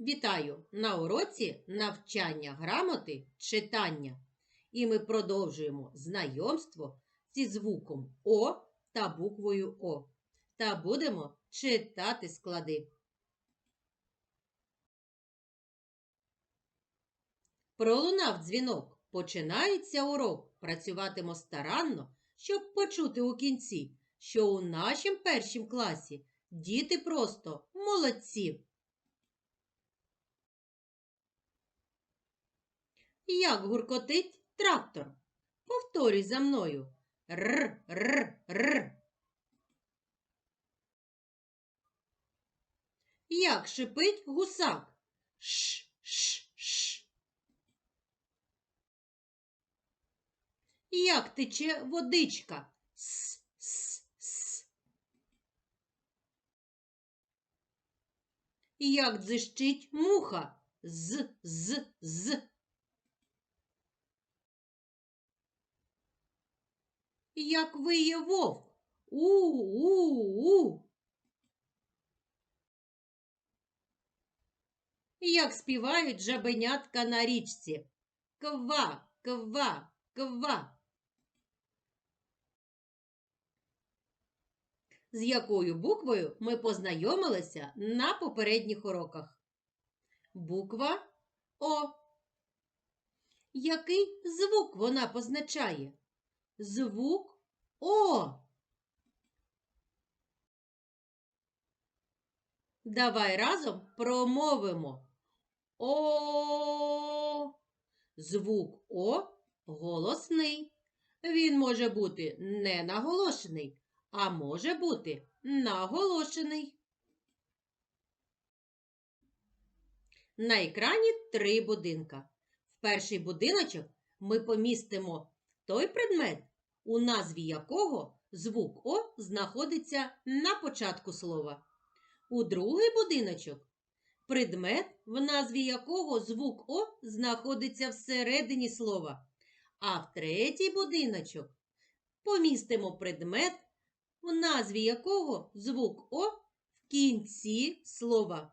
Вітаю на уроці навчання грамоти читання. І ми продовжуємо знайомство зі звуком О та буквою О. Та будемо читати склади. Пролунав дзвінок. Починається урок. Працюватимо старанно, щоб почути у кінці, що у нашім першім класі діти просто молодці. Як гуркотить трактор? Повторюй за мною. Р, р, р. Як шипить гусак? Ш, ш, ш. Як тече водичка? С, с, с. Як дзищить муха? З, з, з. Як виє вовк? У-у-у. Як співають жабенятка на річці? Ква, ква, ква. З якою буквою ми познайомилися на попередніх уроках? Буква О. Який звук вона позначає? Звук О. Давай разом промовимо. О. Звук О голосний. Він може бути не наголошений, а може бути наголошений. На екрані три будинка. В перший будиночок ми помістимо той предмет, у назві якого звук О знаходиться на початку слова. У другий будиночок предмет, в назві якого звук О знаходиться всередині слова. А в третій будиночок помістимо предмет, в назві якого звук О в кінці слова.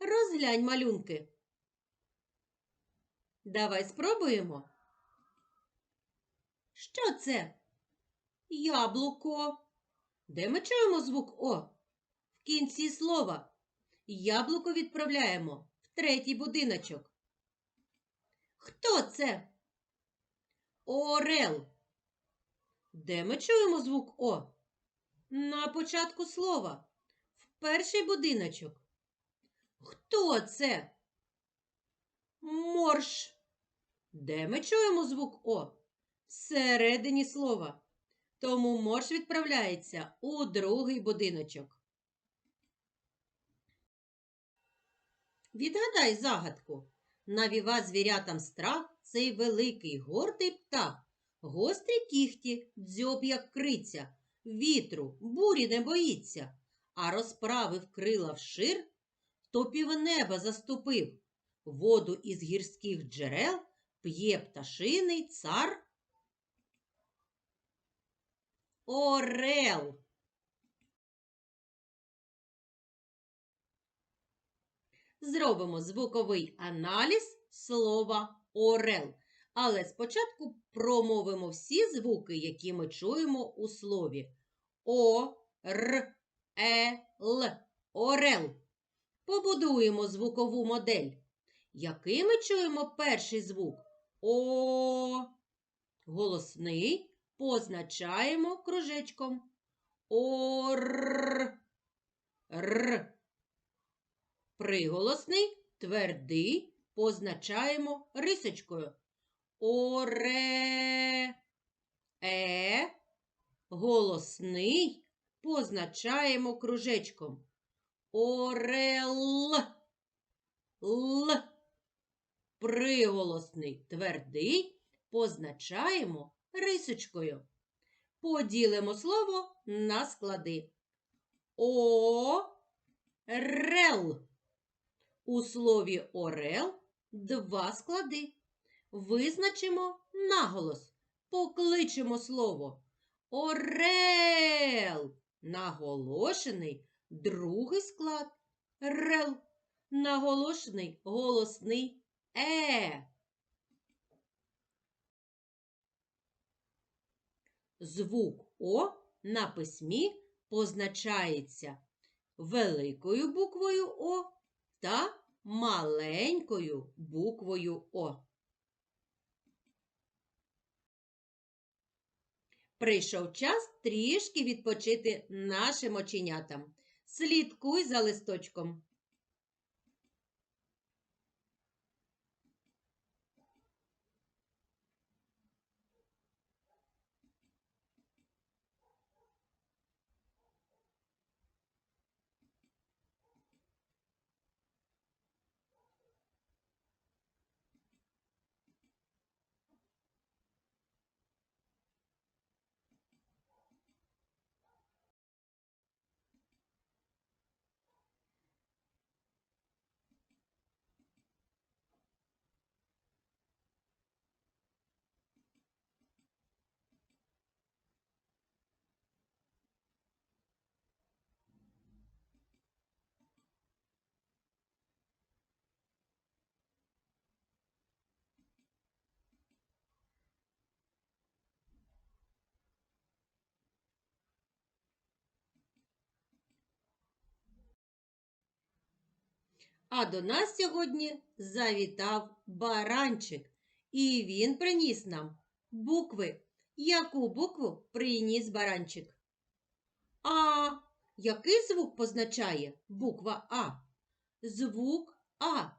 Розглянь малюнки. Давай спробуємо. Що це? Яблуко. Де ми чуємо звук О? В кінці слова. Яблуко відправляємо в третій будиночок. Хто це? Орел. Де ми чуємо звук О? На початку слова. В перший будиночок. Хто це? Морж. Де ми чуємо звук О? Всередині слова. Тому морж відправляється у другий будиночок. Відгадай загадку. Навіва звірятам страх цей великий гордий птах. Гострі кіхті, дзьоб, як криця, вітру, бурі не боїться, а розправив крила вшир, то півнеба заступив, воду із гірських джерел п'є пташиний цар. Орел. Зробимо звуковий аналіз слова орел. Але спочатку промовимо всі звуки, які ми чуємо у слові О, Р, Е, Л. Орел. Побудуємо звукову модель. Який ми чуємо перший звук? О. Голосний позначаємо кружечком. Ор. Р. Приголосний твердий позначаємо рисочкою. Оре. Е. Голосний позначаємо кружечком. Орел. Л. Приголосний твердий позначаємо рисочкою. Поділимо слово на склади. О. Рел. У слові орел два склади. Визначимо наголос. Покличемо слово. Орел. Наголошений другий склад. Рел. наголошений голосний е. Звук О на письмі позначається великою буквою О та маленькою буквою О. Прийшов час трішки відпочити нашим оченятам. Слідкуй за листочком. А до нас сьогодні завітав баранчик, і він приніс нам букви. Яку букву приніс баранчик? А. Який звук позначає буква А? Звук А.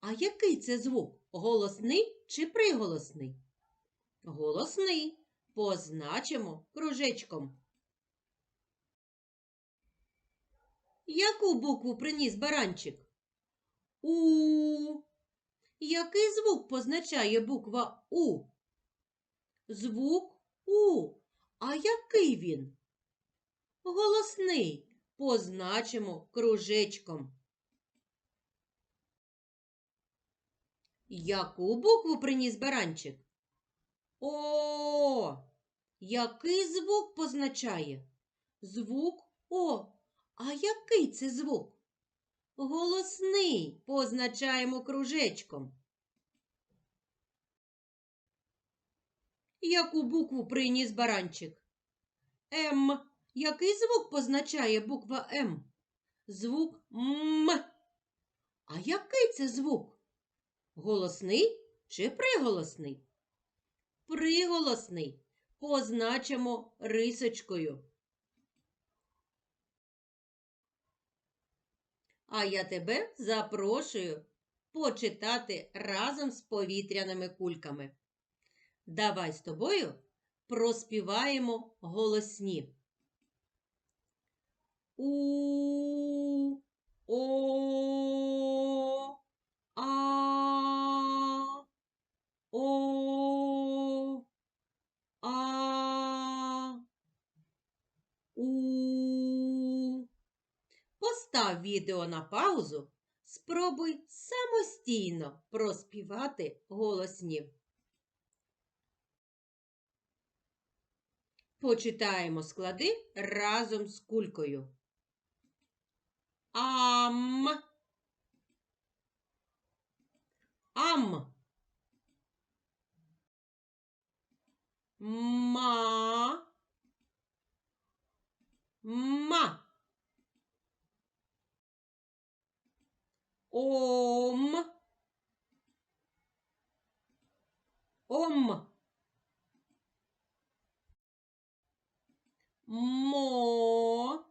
А який це звук? Голосний чи приголосний? Голосний. Позначимо кружечком. Яку букву приніс баранчик? У. Який звук позначає буква У? Звук У. А який він? Голосний. Позначимо кружечком. Яку букву приніс баранчик? О. Який звук позначає? Звук О. А який це звук? Голосний позначаємо кружечком. Яку букву приніс баранчик? М. Який звук позначає буква М? Звук М. А який це звук? Голосний чи приголосний? Приголосний. Позначимо рисочкою. А я тебе запрошую почитати разом з повітряними кульками. Давай з тобою проспіваємо голосні. У, О, А, О, А, У. Постав відео на паузу, спробуй самостійно проспівати голосні. Почитаємо склади разом з кулькою. Ам. Ам. Ма. Ма. Ом. Ом. Мо.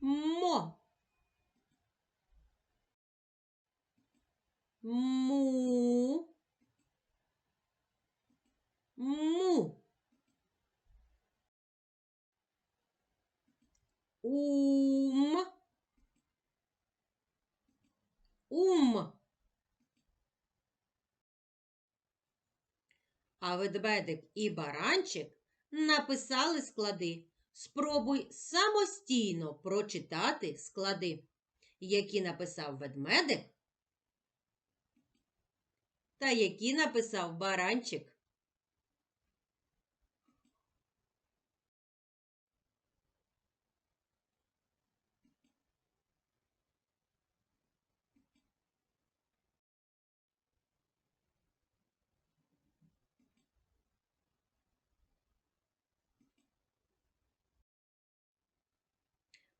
Мо. Му. Му. Ум. А ведмедик і баранчик написали склади. Спробуй самостійно прочитати склади, які написав ведмедик та які написав баранчик.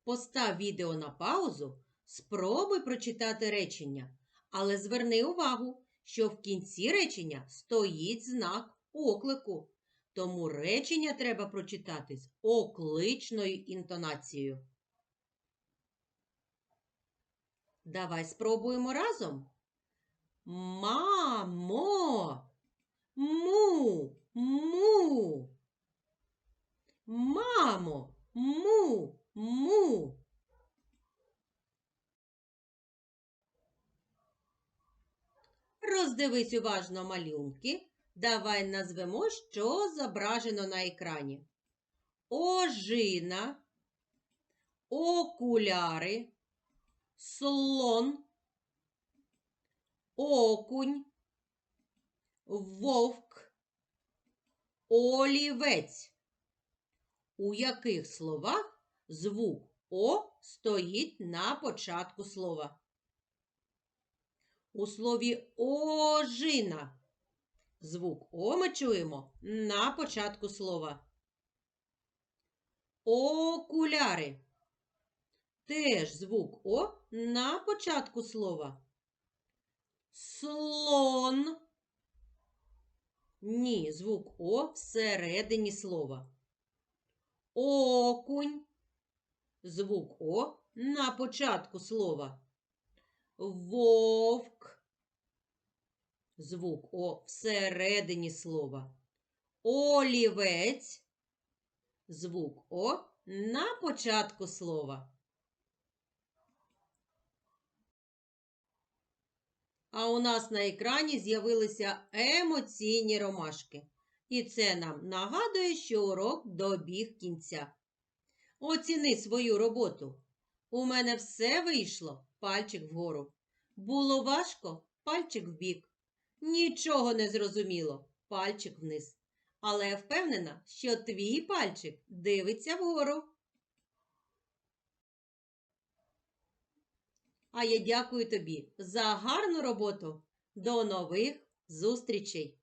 Постав відео на паузу, спробуй прочитати речення, але зверни увагу, що в кінці речення стоїть знак оклику, тому речення треба прочитати з окличною інтонацією. Давай спробуємо разом. Мамо, му, му. Мамо, му, му. Роздивись уважно малюнки. Давай назвемо, що зображено на екрані. Ожина, окуляри, слон, окунь, вовк, олівець. У яких словах звук О стоїть на початку слова? У слові ожина звук О ми чуємо на початку слова. Окуляри. Теж звук О на початку слова. Слон. Ні, звук О всередині слова. Окунь. Звук О на початку слова. Вовк. Звук О всередині слова. Олівець. Звук О на початку слова. А у нас на екрані з'явилися емоційні ромашки. І це нам нагадує, що урок добіг кінця. Оціни свою роботу. У мене все вийшло, пальчик вгору. Було важко, пальчик вбік. Нічого не зрозуміло, пальчик вниз. Але я впевнена, що твій пальчик дивиться вгору. А я дякую тобі за гарну роботу. До нових зустрічей!